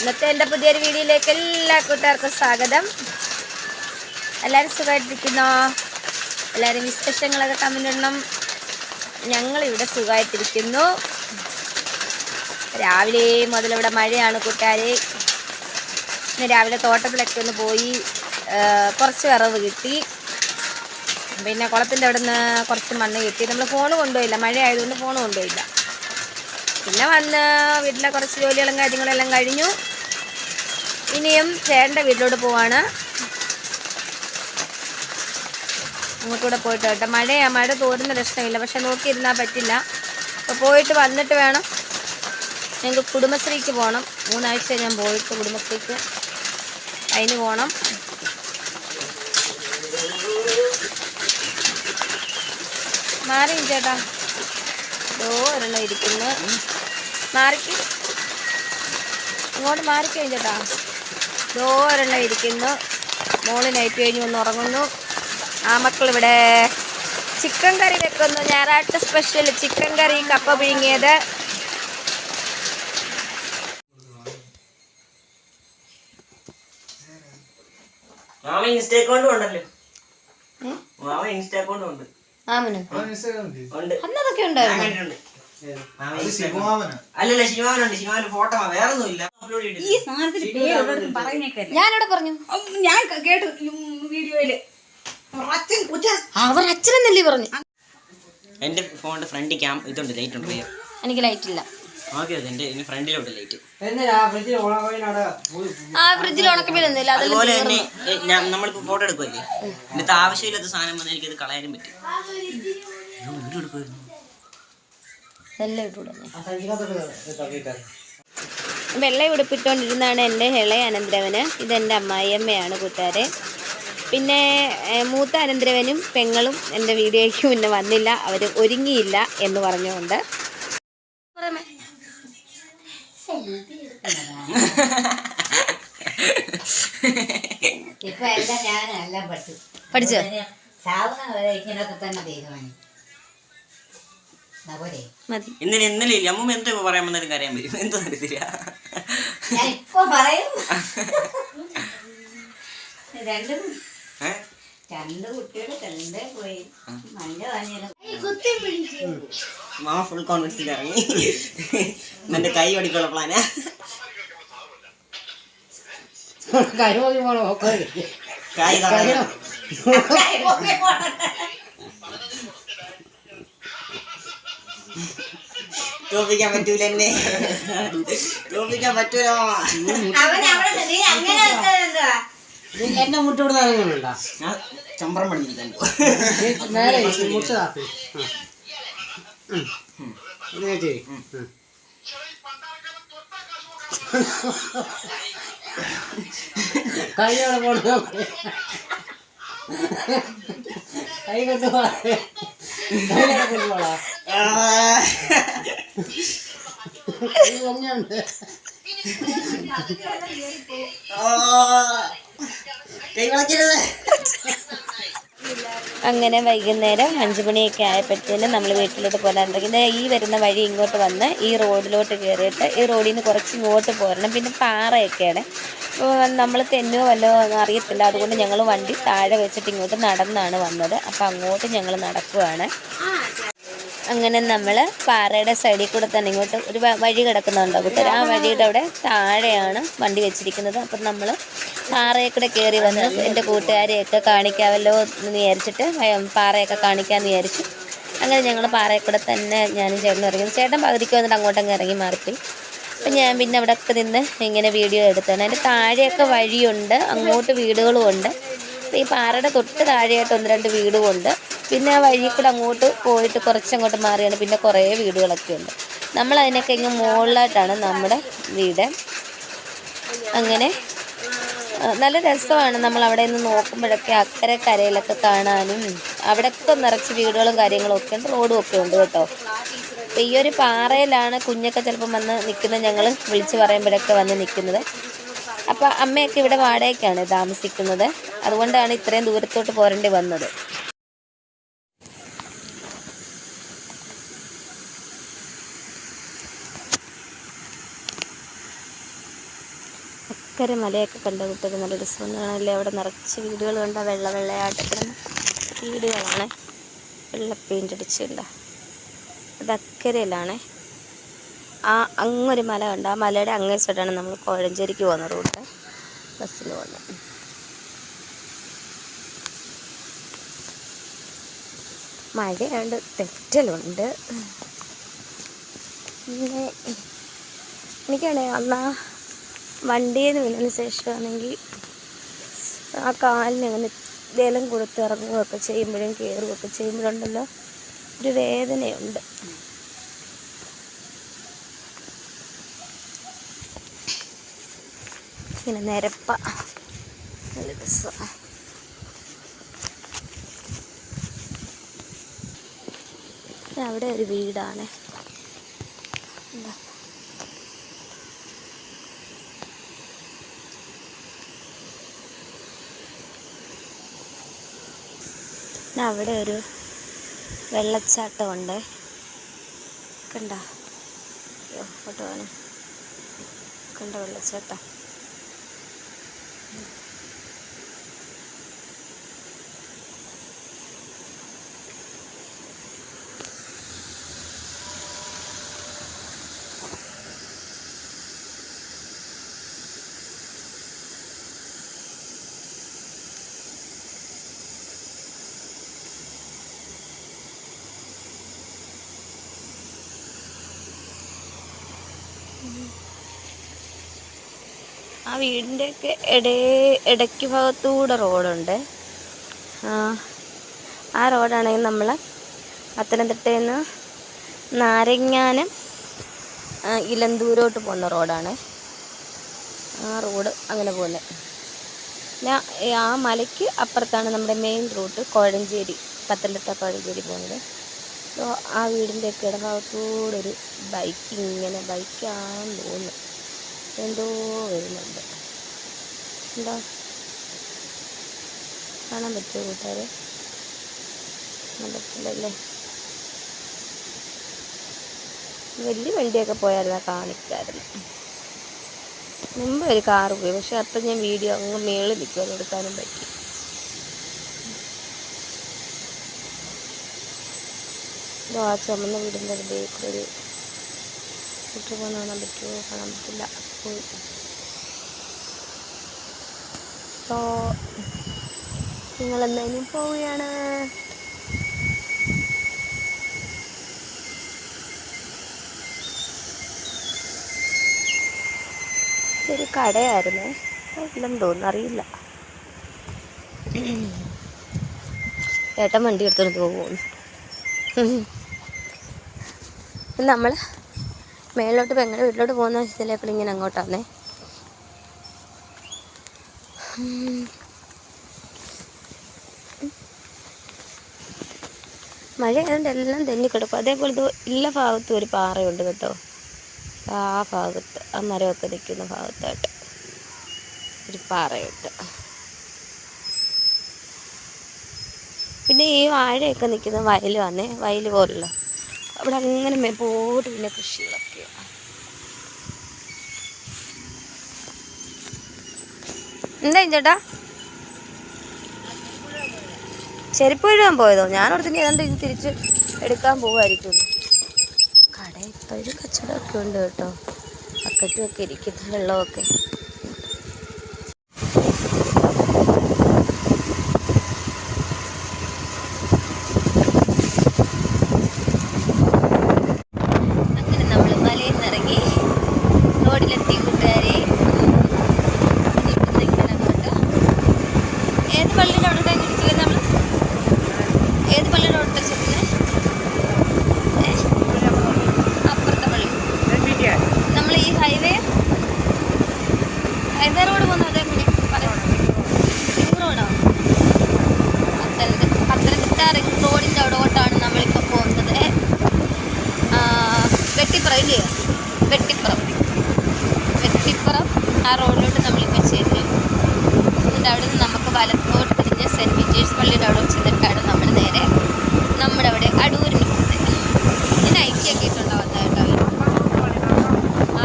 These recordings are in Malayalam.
ഇന്നത്തെ എന്റെ പുതിയൊരു വീഡിയോയിലേക്ക് എല്ലാ കൂട്ടുകാർക്കും സ്വാഗതം. എല്ലാവരും സുഖമായിട്ടിരിക്കുന്നോ? എല്ലാവരും വിശേഷങ്ങളൊക്കെ കമന്റ് ഇടണം. ഞങ്ങളിവിടെ സുഖമായിട്ടിരിക്കുന്നു. രാവിലെ മുതൽ ഇവിടെ മഴയാണ് കൂട്ടുകാർ ഇന്ന് രാവിലെ തോട്ടത്തിലൊക്കെ ഒന്ന് പോയി കുറച്ച് വിറവ് കിട്ടി. പിന്നെ കുളത്തിന്റെ അവിടെ നിന്ന് കുറച്ച് മണ്ണ് കിട്ടി. നമ്മൾ ഫോൺ കൊണ്ടുപോയില്ല. മഴ ആയതുകൊണ്ട് ഫോൺ കൊണ്ടുപോയില്ല. പിന്നെ വന്ന് വീട്ടിലെ കുറച്ച് ജോലികളും കാര്യങ്ങളെല്ലാം കഴിഞ്ഞു. ഇനിയും ചേട്ടന്റെ വീട്ടിലോട്ട് പോവാണ്. അങ്ങോട്ടൂടെ പോയിട്ട് കേട്ടോ മഴയാണ് മഴ തോരുന്ന പ്രശ്നമില്ല. പക്ഷെ നോക്കിയിരുന്നാൽ പറ്റില്ല. അപ്പോൾ പോയിട്ട് വന്നിട്ട് വേണം ഞങ്ങൾക്ക് കുടുംബശ്രീക്ക് പോകണം മൂന്നാഴ്ച ഞാൻ പോയിട്ട് കുടുംബശ്രീക്ക് അതിന് പോകണം മാറി ചേട്ടാ. ഓ ഒരെണ്ണം ഇരിക്കുന്നു. മാറിക്ക്. ഇങ്ങോട്ട് മാറിക്കഴിഞ്ഞ ചേട്ടാ ദോ ഒരെണ്ണം ഇരിക്കുന്നു. മോൾ നൈറ്റ് കഴിഞ്ഞ് വന്ന് ഉറങ്ങുന്നു. ആ മക്കൾ ഇവിടെ ചിക്കൻ കറി വെക്കുന്നു. ഞായറാഴ്ച സ്പെഷ്യൽ ചിക്കൻ കറി കപ്പ പിഴുങ്ങിയത്. മാമ ഇൻസ്റ്റ അക്കൗണ്ടും ഉണ്ടല്ലോ. ഏ? മാമ ഇൻസ്റ്റ ഉണ്ട്. ആമന് ഉണ്ട്. അന്നതൊക്കെ ഉണ്ടായിരുന്നു? അല്ലല്ല ശിവാനുണ്ട് ശിവാന് ഫോട്ടോ വേറെ ഒന്നുമില്ല അപ്ലോഡ് ഈ പേര് പറയുന്നേക്കല്ലേ. ഞാനിവിടെ പറഞ്ഞു? ഞാൻ കേട്ടു വീഡിയോയിൽ. അച്ഛൻ കുച്ച അവർ അച്ഛനെന്നല്ലേ പറഞ്ഞു. എന്റെ ഫോണിന്റെ ഫ്രണ്ട് ക്യാം ഇതുണ്ട് ലൈറ്റ് ഉണ്ട് റിയർ എനിക്ക് ലൈറ്റ് ഇല്ല. അതുപോലെ തന്നെ നമ്മളിപ്പോ ഫോട്ടോ എടുക്കുമല്ലേ എന്നിട്ട് ആവശ്യമില്ലാത്ത സാധനം വന്നാൽ എനിക്കത് കളയാനും പറ്റും. അയ്യോ, വീഡിയോ എടുക്കുമായിരുന്നു എല്ലാം ഇട്ടൂടെ വെള്ള ഉടുപ്പിട്ടുകൊണ്ടിരുന്നാണ് എന്റെ ഇളയ അനന്തരവന്. ഇതെന്റെ അമ്മായിയമ്മയാണ് കൂട്ടുകാരെ. പിന്നെ മൂത്ത അനന്തരവനും പെങ്ങളും എന്റെ വീഡിയോയ്ക്ക് മുന്നേ വന്നില്ല. അവർ ഒരുങ്ങിയില്ല എന്ന് പറഞ്ഞുകൊണ്ട്. പഠിച്ചു പഠിച്ചോ സാധനം വരെ തന്നെ മതി. ഇന്നലെ ഇന്നലെ ഇല്ല? അമ്മ എന്താ പറയാൻ വന്നാലും കരയാൻ വരും. എന്തോ അറിയത്തില്ല. മാമ ഫുൾ കോൺഫിഡൻസിൽ ഇറങ്ങി. എന്റെ കൈ ഓടിക്കുള്ള പ്ലാനാ കൈ കാണാൻ തോപ്പിക്കാൻ പറ്റൂല? എന്നെ തോപ്പിക്കാൻ പറ്റൂല? എന്നെ മുട്ടോട് ഇറങ്ങുന്നുണ്ടോ ഞാൻ നേരെ മുട്ട താത്തി ചേച്ചി കൈയോടെ പോണ? കൈ കൊണ്ടുപോളാ അങ്ങനെ വൈകുന്നേരം അഞ്ചു മണിയൊക്കെ ആയപ്പോഴത്തേനും നമ്മൾ വീട്ടിലോട്ട് പോരാൻ തുടങ്ങി ഈ വരുന്ന വഴി ഇങ്ങോട്ട് വന്ന് ഈ റോഡിലോട്ട് കയറിയിട്ട് ഈ റോഡിൽ നിന്ന് കുറച്ച് ഇങ്ങോട്ട് പോരണം. പിന്നെ പാറയൊക്കെയാണ്. നമ്മൾ തെന്നോ വല്ലോ അറിയത്തില്ല. അതുകൊണ്ട് ഞങ്ങൾ വണ്ടി താഴെ വെച്ചിട്ട് ഇങ്ങോട്ട് നടന്നാണ് വന്നത്. അപ്പം അങ്ങോട്ട് ഞങ്ങൾ നടക്കുവാണ്. അങ്ങനെ നമ്മൾ പാറയുടെ സൈഡിൽ കൂടെ തന്നെ ഇങ്ങോട്ട് ഒരു വഴി കിടക്കുന്നുണ്ടോ കൂട്ടർ ആ വഴിയുടെ അവിടെ താഴെയാണ് വണ്ടി വെച്ചിരിക്കുന്നത്. അപ്പം നമ്മൾ പാറയൊക്കെ കയറി വന്ന് എന്റെ കൂട്ടുകാരെയൊക്കെ കാണിക്കാമല്ലോ എന്ന് വിചാരിച്ചിട്ട് പാറയൊക്കെ കാണിക്കാമെന്ന് വിചാരിച്ചു അങ്ങനെ ഞങ്ങൾ പാറയിൽ തന്നെ ഞാനും ചേട്ടനും ഇറങ്ങി. ചേട്ടൻ പകുതിക്ക് വന്നിട്ട് അങ്ങോട്ടങ്ങ് ഇറങ്ങി മാറിപ്പോയി. അപ്പം ഞാൻ പിന്നെ അവിടെ ഒക്കെ നിന്ന് ഇങ്ങനെ വീഡിയോ എടുത്താണ്. അതിന്റെ താഴെയൊക്കെ വഴിയുണ്ട് അങ്ങോട്ട് വീടുകളുമുണ്ട് അപ്പോൾ ഈ പാറയുടെ തൊട്ട് താഴെയായിട്ട് ഒന്ന് രണ്ട് വീടുമുണ്ട് പിന്നെ ആ വഴി കൂടെ അങ്ങോട്ട് പോയിട്ട് കുറച്ചങ്ങോട്ട് മാറിയാണ്. പിന്നെ കുറേ വീടുകളൊക്കെ ഉണ്ട്. നമ്മൾ അതിനൊക്കെ ഇങ്ങ് മുകളിലായിട്ടാണ് നമ്മുടെ വീട്. അങ്ങനെ നല്ല രസമാണ് നമ്മൾ അവിടെ നിന്ന് നോക്കുമ്പോഴൊക്കെ അക്കരെ കരയിലൊക്കെ കാണാനും അവിടെയൊക്കെ നിറച്ച് വീടുകളും കാര്യങ്ങളും ഒക്കെ ഉണ്ട് റോഡും ഒക്കെ ഉണ്ട് കേട്ടോ. അപ്പോൾ ഈ ഒരു പാറയിലാണ് കുഞ്ഞൊക്കെ ചിലപ്പം വന്ന് നിൽക്കുന്നത്. ഞങ്ങൾ വിളിച്ച് പറയുമ്പോഴൊക്കെ വന്ന് നിൽക്കുന്നത്. അപ്പോൾ അമ്മയൊക്കെ ഇവിടെ വാടകയ്ക്കാണ് താമസിക്കുന്നത്. അതുകൊണ്ടാണ് ഇത്രയും ദൂരത്തോട്ട് പോരേണ്ടി വന്നത്. അക്കരെ മലയൊക്കെ കണ്ട കുട്ടികൾ നല്ല രസം കാണാനല്ലേ അവിടെ നിറച്ച് വീടുകൾ കണ്ട? വെള്ള വെള്ളയായിട്ട് വീടുകളാണ്. വെള്ള പെയിന്റ് അടിച്ചിട്ടുണ്ട അത് അക്കരയിലാണ്. ആ അങ്ങൊരു മല കണ്ട? ആ മലയുടെ അങ്ങേ സൈഡാണ് നമ്മൾ കോഴഞ്ചേരിക്ക് പോകുന്ന റൂട്ട് ബസ്സിൽ പോകുന്നത്. മഴയുണ്ട് തെറ്റലുണ്ട്. പിന്നെ എനിക്കാണേ അന്നാ വണ്ടിയിൽ നിന്ന് വീണതിന് ശേഷമാണെങ്കിൽ ആ കാലിന് അങ്ങനെ ബലം കൊടുത്ത് ഇറങ്ങുകയൊക്കെ ചെയ്യുമ്പോഴും കയറുകയൊക്കെ ചെയ്യുമ്പോഴുണ്ടല്ലോ. ഒരു വേദനയുണ്ട്. ഇങ്ങനെ നിരപ്പ. നല്ല രസമാണ് അവിടെ ഒരു വീടാണ്. എന്താ അവിടെ ഒരു വെള്ളച്ചാട്ടമുണ്ട്. കണ്ടോ? ഫോട്ടോ വേണം കണ്ട വെള്ളച്ചാട്ടം. ആ വീടിന്റെയൊക്കെ ഇടേ ഇടയ്ക്ക് ഭാഗത്തൂടെ റോഡുണ്ട്. ആ റോഡാണെങ്കിൽ നമ്മൾ പത്തനംതിട്ടയിൽ നാരങ്ങാനം ഇലന്തൂരോട്ട് പോകുന്ന റോഡാണ്. ആ റോഡ് അങ്ങനെ പോകുന്നത് പിന്നെ ആ മലയ്ക്ക് അപ്പുറത്താണ് നമ്മുടെ മെയിൻ റൂട്ട് കോഴഞ്ചേരി പത്തനംതിട്ട കോഴഞ്ചേരി പോകുന്നത്. അപ്പോൾ ആ വീടിന്റെയൊക്കെ ഇടഭാഗത്തൂടെ ഒരു ബൈക്ക് ഇങ്ങനെ ബൈക്കാണെന്ന് തോന്നുന്നു. എന്തോ വരുന്നുണ്ട്. എന്താ? കാണാൻ പറ്റുമോ കൂട്ടുകാരെ? കാണാൻ പറ്റില്ലല്ലേ വലിയ വണ്ടിയൊക്കെ പോയായിരുന്നു കാണിക്കാറില്ല മുമ്പ് ഒരു കാറ് പോയി പക്ഷെ അപ്പം ഞാൻ വീഡിയോ അങ്ങ് മേളിൽ നിൽക്കുമെന്ന് എടുക്കാനും പറ്റി. ചമ്മന്ന വീടിന്റെ ഒരു ബേക്കറി പോകുന്ന കാണാൻ പറ്റുമോ? കാണാൻ പറ്റില്ല. പോയി നിങ്ങൾ എന്തായാലും പോവുകയാണ്. ഒരു കടയായിരുന്നു. ഇല്ലെന്ന് തോന്നുന്നു. അറിയില്ല. ഏട്ടൻ വണ്ടി എടുത്തോണ്ട് പോകുന്നു നമ്മൾ മേളിലോട്ട് പെങ്ങളുടെ വീട്ടിലോട്ട് പോകുന്ന ഇതിലേക്കൂടെ ഇങ്ങനെ അങ്ങോട്ടാന്നേ. മഴ ആയതുകൊണ്ട് എല്ലാം തെന്നിക്കിടക്കും അതേപോലെ ഇല്ല ഭാഗത്തും ഒരു പാറയുണ്ട് കേട്ടോ. ആ ഭാഗത്ത് ആ മരമൊക്കെ നിൽക്കുന്ന ഭാഗത്തായിട്ട് ഒരു പാറയുണ്ട്. പിന്നെ ഈ വാഴയൊക്കെ നിൽക്കുന്ന വയലുവാന്നേ വന്നേ. വയൽ പോലുള്ള അവിടെ അങ്ങനെ മേപ്പോട്ട് പിന്നെ കൃഷികളൊക്കെ. എന്താ ചേട്ടാ? ചെരുപ്പ് എഴുതാൻ പോയതോ? ഞാനോടത്ത് ഇനി ഏതാണ്ട് ഇത് തിരിച്ച് എടുക്കാൻ പോകുമായിരിക്കും കട ഇപ്പോഴും കച്ചവടമൊക്കെ ഉണ്ട് കേട്ടോ. അക്കറ്റുമൊക്കെ ഇരിക്കുന്നു വെള്ളമൊക്കെ അങ്ങനെ നമ്മൾ മലയിൽ നിന്ന് ഇറങ്ങി റോഡിലെത്തി കൂട്ടുകാരെ ഇനി ഇവിടുന്ന് ഇങ്ങനെ അങ്ങോട്ട് ഏത് പള്ളിയുടെ അവിടെ ഇരിക്കില്ലേ നമ്മൾ ഏത് പള്ളിയുടെ അവിടെ ചെല്ലുന്നത് അപ്പുറത്തെ പള്ളി നമ്മൾ ഈ ഹൈവേ ഹൈവേ റോഡ് പോകുന്നത് അതെങ്ങനെ റിംഗ് റോഡോ പത്തനംതിട്ട പത്തനംതിട്ട റിംഗ് റോഡിന്റെ അവിടോട്ടാണ് നമ്മളിപ്പോൾ പോകുന്നത് ആ, വെട്ടിപ്പുറം ഇല്ലയോ വെട്ടിപ്പുറം വെട്ടിപ്പുറം ആ റോഡിലോട്ട് നമ്മളിപ്പോൾ ചെല്ലും എന്നിട്ട് അവിടെ നിന്ന് നമുക്ക് വലത്തോട്ട് തിരിഞ്ഞ് സെന്റ് പീറ്റേഴ്സ് പള്ളിയുടെ അവിടെ ചെന്നിട്ടാണ് നമ്മൾ നേരെ നമ്മുടെ അവിടെ അടൂരിന് പോകുന്നത് ഇതിന് ഐറ്റിയൊക്കെ ഇട്ടുണ്ടാവുന്നത് കേട്ടോ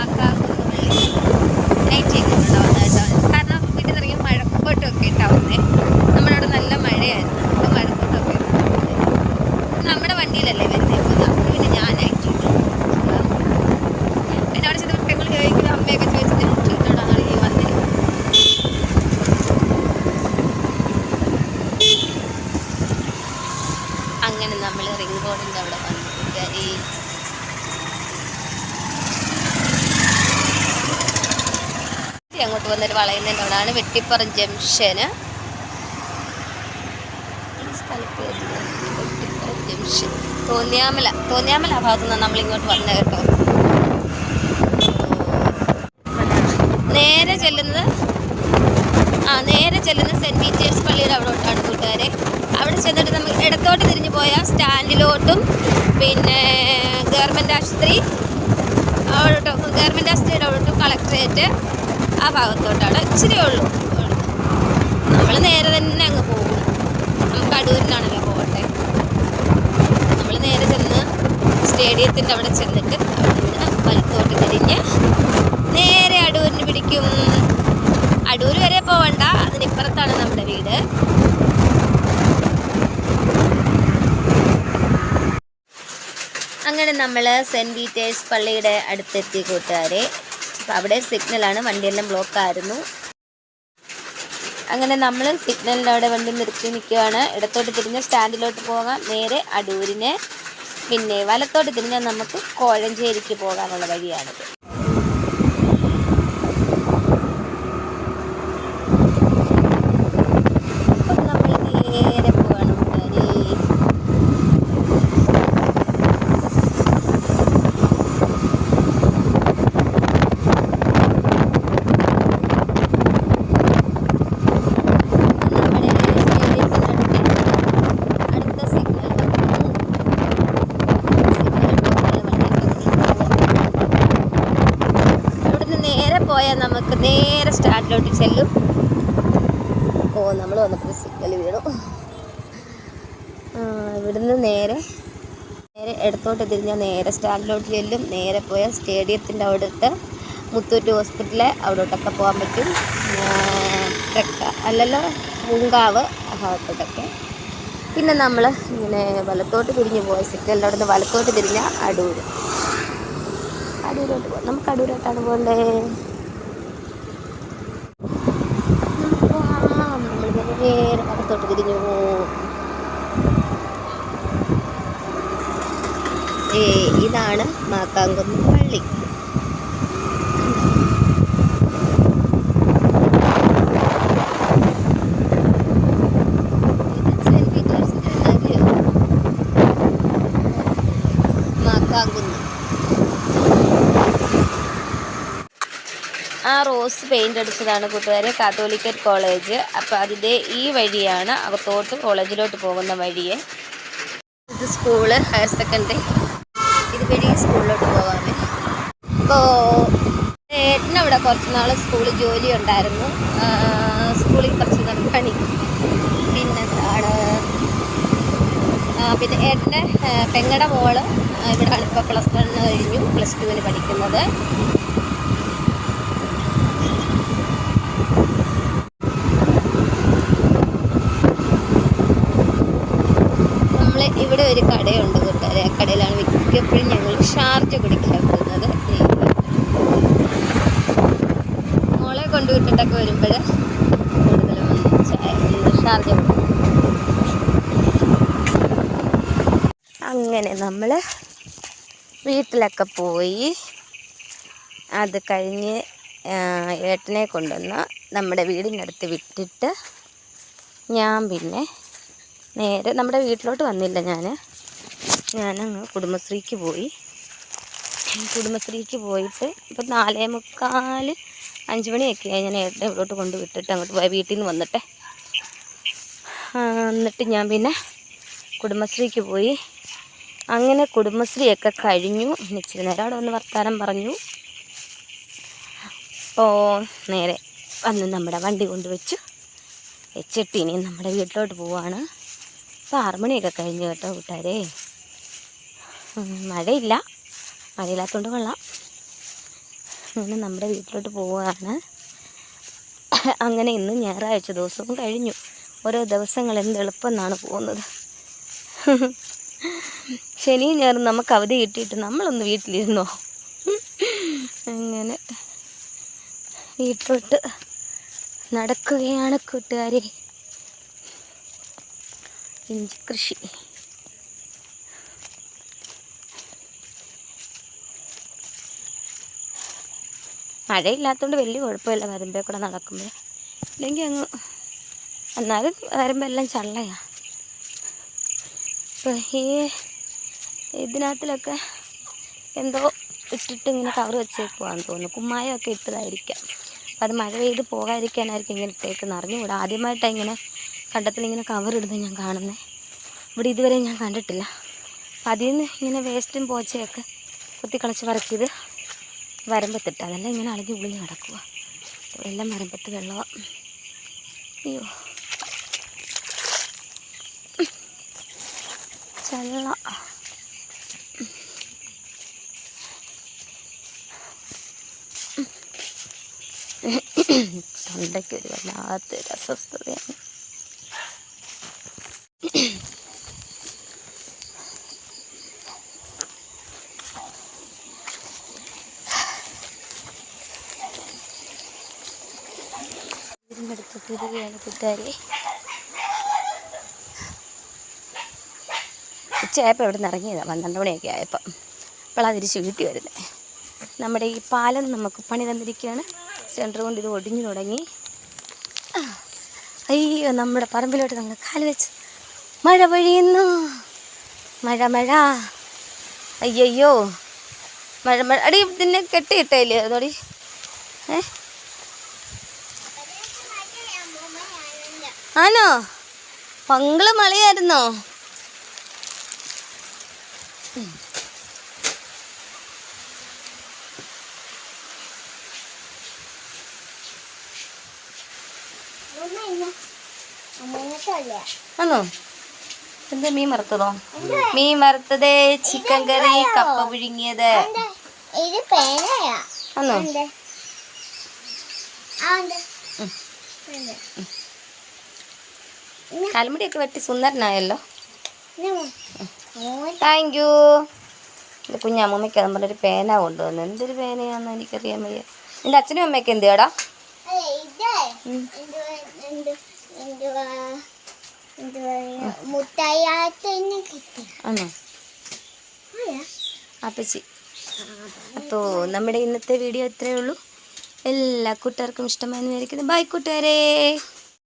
ആക്കാക്കുന്ന് പള്ളി ഐറ്റിയൊക്കെ ഇട്ടുണ്ടാവുന്നത് കേട്ടോ അങ്ങോട്ട് വന്നൊരു വളയുന്നതിന്റെ വെട്ടിപ്പറം ജംഗ്ഷന്. ജംഗ്ഷൻ. തോന്നിയാമല. തോന്നിയാമല ഭാഗത്തു നിന്നാണ് നമ്മൾ ഇങ്ങോട്ട് വന്നത് കേട്ടോ. നേരെ ചെല്ലുന്നത് ആ നേരെ ചെല്ലുന്നത് സെന്റ് പീറ്റേഴ്സ് പള്ളിയുടെ അവിടോട്ടാണ് കൂട്ടുകാരെ. അവിടെ ചെന്നിട്ട് നമുക്ക് ഇടത്തോട്ട് തിരിഞ്ഞു പോയാൽ സ്റ്റാൻഡിലോട്ടും പിന്നെ ഗവൺമെന്റ് ആശുപത്രി അവിടോട്ടും ഗവൺമെന്റ് ആശുപത്രിയുടെ അവിടോട്ടും കളക്ടറേറ്റ് ആ ഭാഗത്തോട്ടാണ്. ഇച്ചിരി ഉള്ളൂ. നമ്മൾ നേരെ തന്നെ അങ്ങ് പോകും. നമുക്ക് അടൂരിനാണല്ലോ പോകട്ടെ. നമ്മൾ നേരെ ചെന്ന് സ്റ്റേഡിയത്തിന്റെ അവിടെ ചെന്നിട്ട് അവിടെ വലത്തോട്ട് തിരിഞ്ഞ് നേരെ അടൂരിന് പിടിക്കും. അടൂർ വരെ പോവണ്ട. അതിനിപ്പുറത്താണ് നമ്മുടെ വീട്. അങ്ങനെ നമ്മൾ സെന്റ് പീറ്റേഴ്സ് പള്ളിയുടെ അടുത്തെത്തി കൂട്ടുകാരെ അപ്പോൾ അവിടെ സിഗ്നലാണ് വണ്ടിയെല്ലാം ബ്ലോക്ക് ആയിരുന്നു അങ്ങനെ നമ്മൾ സിഗ്നലിന്റെ അവിടെ വണ്ടി നിർത്തി നിൽക്കുകയാണ്. ഇടത്തോട്ട് തിരിഞ്ഞ് സ്റ്റാൻഡിലോട്ട് പോകാം. നേരെ അടൂരിനെ പിന്നെ വലത്തോട്ട് തിരിഞ്ഞാൽ നമുക്ക് കോഴഞ്ചേരിക്ക് പോകാനുള്ള വഴിയാണിത് അപ്പം നമ്മൾ നേരെ പോവാണ് കൂട്ടുകാരെ നമ്മുടെ സ്റ്റേഡിയത്തിനടുത്ത് അടുത്ത സിഗ്നൽ അവിടുന്ന് നേരെ പോയാൽ നമുക്ക് സ്റ്റാൻഡിലോട്ട് ചെല്ലും. ഓ നമ്മൾ വന്നപ്പോൾ സിഗ്നൽ വീണു. ഇവിടുന്ന് നേരെ നേരെ ഇടത്തോട്ട് തിരിഞ്ഞാൽ നേരെ സ്റ്റാൻഡിലോട്ട് ചെല്ലും. നേരെ പോയാൽ സ്റ്റേഡിയത്തിന്റെ അവിടുത്തെ മുത്തൂറ്റ് ഹോസ്പിറ്റൽ അവിടോട്ടൊക്കെ പോകാൻ പറ്റും. ട്രക്ക അല്ലല്ല പൂങ്കാവ് ഭാഗത്തോട്ടൊക്കെ. പിന്നെ നമ്മൾ ഇങ്ങനെ വലത്തോട്ട് തിരിഞ്ഞ് പോയ സിഗ്നലിന്റെ അവിടെ നിന്ന് വലത്തോട്ട് തിരിഞ്ഞാൽ അടൂർ അടൂരോട്ട് പോകാം നമുക്ക് അടൂരോട്ടാണ് പോകണ്ടേ നമുക്ക് പോകാം നമ്മൾ നേരെ അകത്തോട്ട് തിരിഞ്ഞു. ഏ ഇതാണ് മാക്കാങ്കുന്ന് പള്ളി ഇത് സെന്റ് പീറ്റേഴ്സിന്റെ നഗരം. മാക്കാങ്കുന്ന് ആ റോസ് പെയിന്റ് അടിച്ചതാണ് കൂട്ടുകാരെ കാത്തോലിക്കറ്റ് കോളേജ്. അപ്പോൾ അതിന്റെ ഈ വഴിയാണ് അകത്തോട്ട് കോളേജിലോട്ട് പോകുന്ന വഴിയെ. ഇത് സ്കൂൾ ഹയർ സെക്കൻഡറി. ഇത് വഴി സ്കൂളിലോട്ട് പോകാമേ അപ്പോൾ ഏട്ടനവിടെ കുറച്ച് നാൾ സ്കൂളിൽ ജോലി ഉണ്ടായിരുന്നു. സ്കൂളിൽ കുറച്ച് നാൾ പണി. പിന്നെന്താണ് പിന്നെ ഏട്ടന്റെ പെങ്ങടെ മോൾ ഇവിടെയാണ് ഇപ്പോൾ പ്ലസ് വണ്ണിന് കഴിഞ്ഞു പ്ലസ് ടുവിന് പഠിക്കുന്നത് നമ്മൾ ഇവിടെ ഒരു കടയുണ്ട് കൂട്ടുകാരെ ആ കടയിലാണ് മിക്കപ്പോഴും ഞങ്ങൾ ഷാർജ കുടിക്കാൻ പോകുന്നത് മോളെ കൊണ്ടുവിട്ടിട്ടൊക്കെ വരുമ്പോൾ അങ്ങനെ നമ്മൾ വീട്ടിലൊക്കെ പോയി. അത് കഴിഞ്ഞ് ഏട്ടനെ കൊണ്ടുവന്ന് നമ്മുടെ വീടിനടുത്ത് വിട്ടിട്ട് ഞാൻ പിന്നെ നേരെ നമ്മുടെ വീട്ടിലോട്ട് വന്നില്ല ഞാൻ ഞാനങ്ങ് കുടുംബശ്രീക്ക് പോയി. കുടുംബശ്രീക്ക് പോയിട്ട് ഇപ്പം നാലേ മുക്കാൽ അഞ്ച് മണിയൊക്കെയായി ഞാൻ ഏട്ടനെ ഇവിടോട്ട് കൊണ്ട് വിട്ടിട്ട് അങ്ങോട്ട് പോയി വീട്ടിൽ നിന്ന് വന്നിട്ട്. എന്നിട്ട് ഞാൻ പിന്നെ കുടുംബശ്രീക്ക് പോയി. അങ്ങനെ കുടുംബശ്രീയൊക്കെ കഴിഞ്ഞു. ഇച്ചിരി നേരം അവിടെ വന്ന് വർത്താനം പറഞ്ഞു. അപ്പോൾ നേരെ വന്ന് നമ്മുടെ വണ്ടി കൊണ്ടുവച്ചു വെച്ചിട്ട് ഇനി നമ്മുടെ വീട്ടിലോട്ട് പോവാണ്. ഇപ്പോൾ ആറുമണിയൊക്കെ കഴിഞ്ഞു കേട്ടോ കൂട്ടുകാരെ. മഴയില്ല. മഴയില്ലാത്തതുകൊണ്ട് കൊള്ളാം. അങ്ങനെ നമ്മുടെ വീട്ടിലോട്ട് പോവുകയാണ്. അങ്ങനെ ഇന്ന് ഞായറാഴ്ച ദിവസവും കഴിഞ്ഞു. ഓരോ ദിവസങ്ങൾ എന്ത് എളുപ്പമെന്നാണ് പോകുന്നത്. ശനിയും ഞായറും നമുക്ക് അവധി കിട്ടിയിട്ട് നമ്മളൊന്ന് വീട്ടിലിരുന്നോ? അങ്ങനെ വീട്ടിലോട്ട് നടക്കുകയാണ് കൂട്ടുകാരെ. ഇഞ്ചി കൃഷി. മഴയില്ലാത്തതുകൊണ്ട് വലിയ കുഴപ്പമില്ല വരുമ്പേ കൂടെ നടക്കുമ്പോൾ ഇല്ലെങ്കിൽ അങ്ങ് എന്നാലും വരുമ്പോൾ എല്ലാം ചള്ളയാ. ഇപ്പം ഈ ഇതിനകത്തിലൊക്കെ എന്തോ ഇട്ടിട്ട് ഇങ്ങനെ കവർ വെച്ചേക്കുവാന്ന് തോന്നുന്നു. കുമ്മായമൊക്കെ ഇട്ടതായിരിക്കാം. അപ്പോൾ അത് മഴ പെയ്ത് പോകാതിരിക്കാനായിരിക്കും ഇങ്ങനെ ഇട്ടേക്കെന്ന്. അറിഞ്ഞുകൂടാ? ആദ്യമായിട്ടാണ് ഇങ്ങനെ കണ്ടത്തിൽ ഇങ്ങനെ കവർ ഇടുന്നത് ഞാൻ കാണുന്നത് ഇവിടെ ഇതുവരെ ഞാൻ കണ്ടിട്ടില്ല. അപ്പം അതിൽ നിന്ന് ഇങ്ങനെ വേസ്റ്റും പോച്ചയൊക്കെ കുത്തിക്കളച്ച് പറക്കിയത് വരമ്പത്തിട്ട് അതെല്ലാം ഇങ്ങനെ അളകി ഉളിഞ്ഞ് കിടക്കുക എല്ലാം വരമ്പത്ത് വെള്ളമാണ് അയ്യോ. ചള്ള. തൊണ്ടയ്ക്കൊരു വല്ലാത്തൊരു അസ്വസ്ഥതയാണ്. തിരികെയാണ് കൂട്ടുകാരി. ഉച്ചയായപ്പോൾ ഇവിടെ നിന്ന് ഇറങ്ങിയതാണ് പന്ത്രണ്ട് മണിയൊക്കെ ആയപ്പം. അപ്പോഴാണ് തിരിച്ച് വീട്ടിൽ വരുന്നത് നമ്മുടെ ഈ പാലം നമുക്ക് പണി തന്നിരിക്കുകയാണ്. സെന്റർ കൊണ്ട് ഇത് ഒടിഞ്ഞു തുടങ്ങി. അയ്യോ നമ്മുടെ പറമ്പിലോട്ട് നമ്മൾ കാൽ വെച്ച് മഴ പൊഴിയുന്നു മഴ മഴ. അയ്യയ്യോ. മഴ മഴ. അടി ഇതിനെ കെട്ടിയിട്ടേല്ലേ അതോടി. ഏ? ആണോ? പങ്കൾ മളിയായിരുന്നോ? ആണോ? എന്താ മീൻ വറുത്തതോ? മീൻ വറുത്തത് ചിക്കൻ കറി കപ്പ പുഴുങ്ങിയത്. ആണോ? ആ ഉണ്ട് തലമുടിയൊക്കെ വെട്ടി സുന്ദരനായല്ലോ. താങ്ക് യു എന്റെ കുഞ്ഞമ്മമ്മയ്ക്ക് അതും പറഞ്ഞൊരു പേന കൊണ്ടുവന്നു എന്തൊരു പേനയാണെന്ന് എനിക്കറിയാൻ വയ്യ. എന്റെ അച്ഛനും അമ്മയൊക്കെ എന്ത് ആണോ? ആയാ അപ്പച്ചി. അപ്പോൾ നമ്മുടെ ഇന്നത്തെ വീഡിയോ ഇത്രയേ ഉള്ളൂ. എല്ലാ കൂട്ടുകാർക്കും ഇഷ്ടമായെന്ന് വിചാരിക്കുന്നു. ബൈ കൂട്ടുകാരേ.